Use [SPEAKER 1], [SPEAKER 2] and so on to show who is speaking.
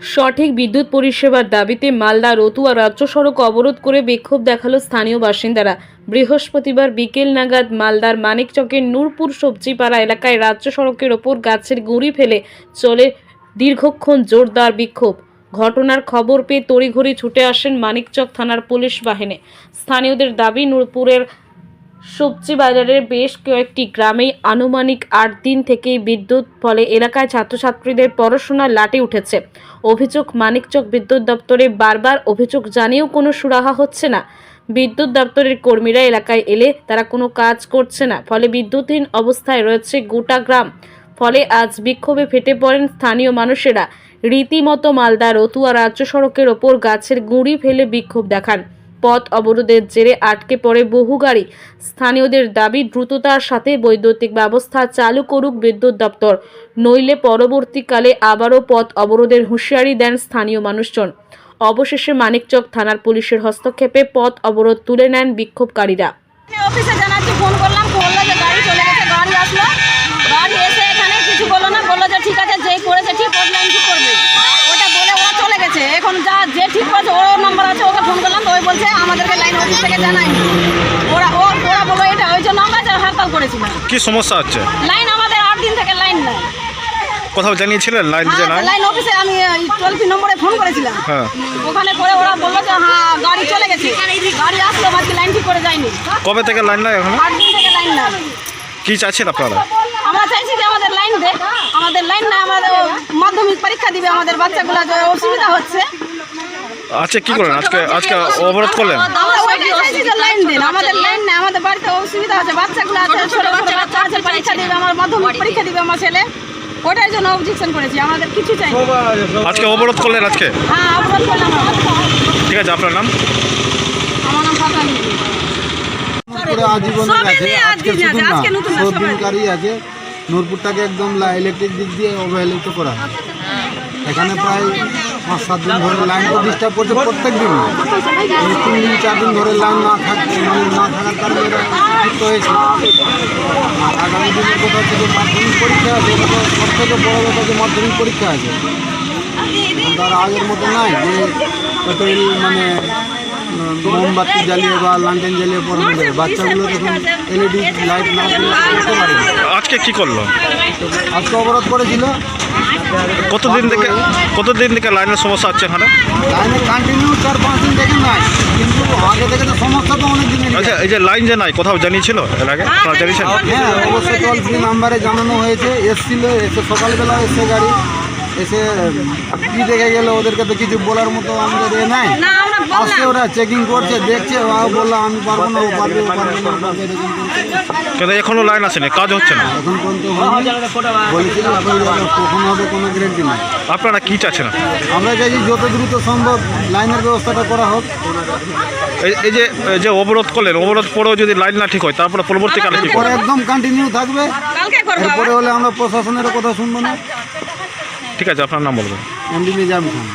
[SPEAKER 1] সঠিক বিদ্যুৎ পরিষেবার দাবিতে মালদা রতুয়া রাজ্য সড়ক অবরোধ করে বিক্ষোভ দেখাল স্থানীয় বাসিন্দারা। বৃহস্পতিবার বিকেল নাগাদ মালদার মানিকচকের নূরপুর সবজিপাড়া এলাকায় রাজ্য সড়কের ওপর গাছের গুঁড়ি ফেলে চলে দীর্ঘক্ষণ জোরদার বিক্ষোভ। ঘটনার খবর পেয়ে তড়িঘড়ি ছুটে আসেন মানিকচক থানার পুলিশ বাহিনী। স্থানীয়দের দাবি, নূরপুরের সবজি বাজারের বেশ কয়েকটি গ্রামেই আনুমানিক আট দিন থেকেই বিদ্যুৎ, ফলে এলাকায় ছাত্রছাত্রীদের পড়াশোনা লাটে উঠেছে। অভিযোগ, মানিকচক বিদ্যুৎ দপ্তরে বারবার অভিযোগ জানিয়েও কোনো সুরাহা হচ্ছে না। বিদ্যুৎ দপ্তরের কর্মীরা এলাকায় এলে তারা কোনো কাজ করছে না, ফলে বিদ্যুৎহীন অবস্থায় রয়েছে গোটা গ্রাম। ফলে আজ বিক্ষোভে ফেটে পড়েন স্থানীয় মানুষেরা। রীতিমতো মালদা, রতুয়া রাজ্য সড়কের ওপর গাছের গুঁড়ি ফেলে বিক্ষোভ দেখান। পথ অবরোধের জেরে আটকে পড়ে বহু গাড়ি। স্থানীয়দের দাবি, দ্রুততার সাথে বৈদ্যুতিক ব্যবস্থা চালু করুক বিদ্যুৎ দপ্তর। নইলে পরবর্তীকালে আবারও পথ অবরোধের হুঁশিয়ারি দেন স্থানীয় মানুষজন। অবশেষে মানিকচক থানার পুলিশের হস্তক্ষেপে পথ অবরোধ তুলে নেন বিক্ষোভকারীরা।
[SPEAKER 2] ঠিক আছে যেই করেছে ঠিক ওর লাইন ঠিক করবে ওটা বলে ও চলে গেছে এখন যা যে ঠিক করেছে ওর নাম্বার আছে ওকে ফোন করলাম তো ওই বলছে আমাদেরকে লাইন অফিস থেকে জানায়নি ওরা ও ওরা বলল এটা ওই জন্য আমরা হরতাল করেছিলাম।
[SPEAKER 3] কি সমস্যা হচ্ছে?
[SPEAKER 2] লাইন আমাদের আট দিন থেকে লাইন নাই।
[SPEAKER 3] কোথাও জানিয়েছিলেন লাইন যে নাই?
[SPEAKER 2] লাইন অফিসে আমি ফ্রি নম্বরে ফোন করেছিলাম।
[SPEAKER 3] হ্যাঁ।
[SPEAKER 2] ওখানে করে ওরা বলল যে হ্যাঁ গাড়ি চলে গেছে। গাড়ি আসলো বাকি লাইন ঠিক করে যায়নি।
[SPEAKER 3] কবে থেকে লাইন নাই এখন?
[SPEAKER 2] আট দিন থেকে লাইন নাই।
[SPEAKER 3] কি চাচ্ছেন আপনারা?
[SPEAKER 2] আমরা চাইছি যে আমাদের লাইন দেখ আমাদের লাইন না আমাদের মাধ্যমিক পরীক্ষা দিবে আমাদের বাচ্চাগুলো যে অসুবিধা হচ্ছে।
[SPEAKER 3] আজকে কি করলেন আজকে আজকে অবরোধ করলেন?
[SPEAKER 2] লাইন দেন আমাদের লাইন না আমাদের বাড়িতে অসুবিধা বাচ্চাগুলো আছে ছোট ছোট বাচ্চা আছে পরীক্ষা দিবে আমার মাধ্যমিক পরীক্ষা দিবে আমার ছেলে জন্য অবজেকশন করেছি আমাদের কিছু চাই
[SPEAKER 3] আজকে অবরোধ করলেন আজকে?
[SPEAKER 2] হ্যাঁ অবরোধ করলাম
[SPEAKER 3] ঠিক আছে আপনার নাম?
[SPEAKER 2] আমার নাম
[SPEAKER 4] আজকে
[SPEAKER 2] নতুন
[SPEAKER 4] আছে। নূরপুরটাকে একদম ইলেকট্রিক দিক দিয়ে অবহেলিত করা। হয় এখানে প্রায় পাঁচ, সাত দিন ধরে লাইন তো ডিস্টার্ব করছে প্রত্যেক দিন। তিন দিন, চার দিন ধরে লাইন না থাকছে মানে না থাকার কারণে হয়েছে। আগামী দিনের কথা হচ্ছে যে মাধ্যমিক পরীক্ষা আছে তো সব থেকে বড় কথা যে মাধ্যমিক পরীক্ষা আছে। তার আগের মতো নাই যে পেট্রোল মানে মোমবাতি জ্বালিয়ে বা লান্টেন জ্বালিয়ে পড়ানো যায়। বাচ্চাগুলো তখন এলইডি লাইট না পড়তে পারে।
[SPEAKER 3] আজকে কি করল?
[SPEAKER 4] আজকে অবরোধ করেছিল।
[SPEAKER 3] কতদিন থেকে কতদিন থেকে লাইনের সমস্যা হচ্ছে এখানে?
[SPEAKER 4] লাইনে কন্টিনিউ চার পাঁচ দিন থেকে নাই কিন্তু আগে থেকে তো সমস্যা তো অনেক দিনের
[SPEAKER 3] আচ্ছা এই যে লাইন যে নাই কোথাও জানিয়েছিল এর আগে? আপনারা জানিয়েছেন?
[SPEAKER 4] হ্যাঁ অবশ্যই টোল ফ্রি নাম্বারে জানানো হয়েছে এসছিল এসে সকালবেলা এসে গাড়ি এসে কি দেখে গেল ওদেরকে তো কিছু বলার মতো আমাদের এ নাই।
[SPEAKER 2] না
[SPEAKER 4] আসছে ওরা চেকিং করছে দেখছে ও বললাম আমি পারব না ও পারবে ও পারবে না
[SPEAKER 3] এখনও লাইন আসেনি কাজ হচ্ছে না?
[SPEAKER 4] এখন পর্যন্ত বলেছিল কখন হবে কোনো গ্যারেন্টি নাই।
[SPEAKER 3] আপনারা কি চাচ্ছেন?
[SPEAKER 4] আমরা চাইছি যত দ্রুত সম্ভব লাইনের ব্যবস্থাটা করা হোক।
[SPEAKER 3] এই- এই যে এই যে অবরোধ করলেন অবরোধ পরেও যদি লাইন না ঠিক হয় তারপরে পরবর্তীকালে কি
[SPEAKER 4] একদম কন্টিনিউ থাকবে। এরপরে হলে আমরা প্রশাসনের কথা শুনব না।
[SPEAKER 3] ঠিক আছে আপনার নাম বলবেন।
[SPEAKER 4] এমডি নিজাম খান।